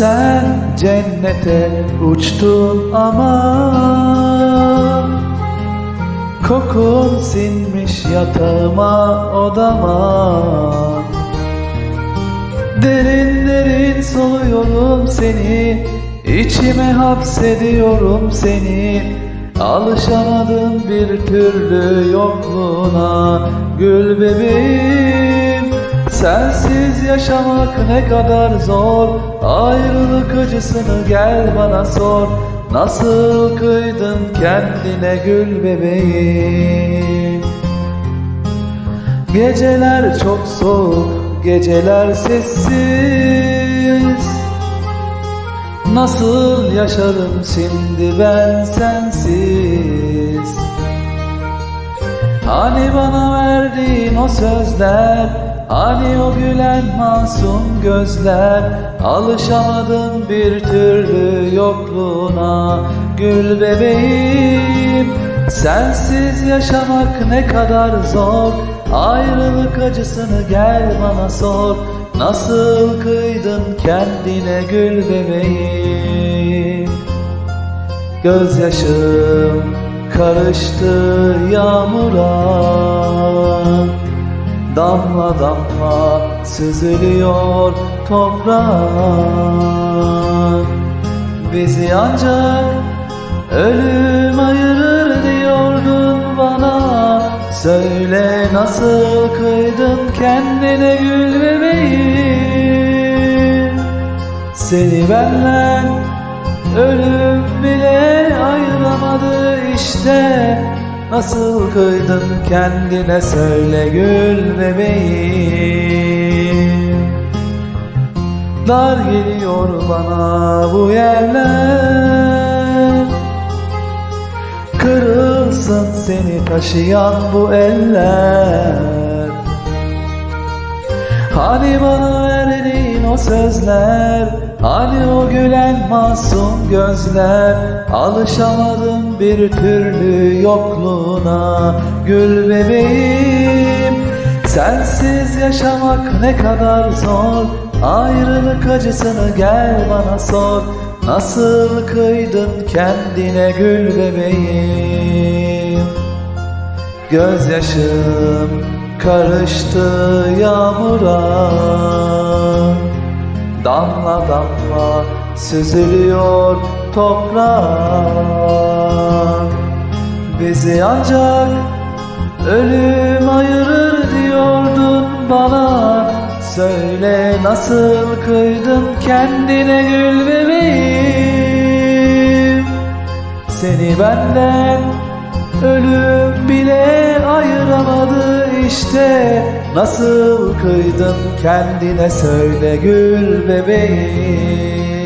Sen cennete uçtun ama Kokun sinmiş yatağıma odama. Derin derin soluyorum seni içime hapsediyorum seni. Alışamadım bir türlü yokluğuna Gül bebeğim Sensiz yaşamak ne kadar zor. Ayrılık acısını gel bana sor. Nasıl kıydın kendine gül bebeğim? Geceler çok soğuk, geceler sessiz. Nasıl yaşarım şimdi ben sensiz? Hani bana verdiğin o sözler Hani o gülen masum gözler Alışamadım bir türlü yokluğuna. Gül bebeğim Sensiz yaşamak ne kadar zor. Ayrılık acısını gel bana sor. Nasıl kıydın kendine gül bebeğim? Gözyaşım karıştı yağmura Damla damla süzülüyor toprak. Bizi ancak ölüm ayırır diyordun bana. Söyle nasıl kıydın kendine gül bebeğim? Seni benden ölüm bile ayıramadı işte Nasıl kıydın kendine söyle gül bebeğim Dar geliyor bana bu yerler. Kırılsın seni taşıyan bu eller. Hani bana sözler. Hani o gülen masum gözler. Alışamadım bir türlü yokluğuna. Gül bebeğim Sensiz yaşamak ne kadar zor. Ayrılık acısını gel bana sor. Nasıl kıydın kendine gül bebeğim? Gözyaşım karıştı yağmura Damla damla süzülüyor toprak. Bizi ancak ölüm ayırır diyordun bana. Söyle nasıl kıydın kendine gül bebeğim? Seni benden ölüm bile ayıramadı işte Nasıl kıydın kendine söyle gül bebeğim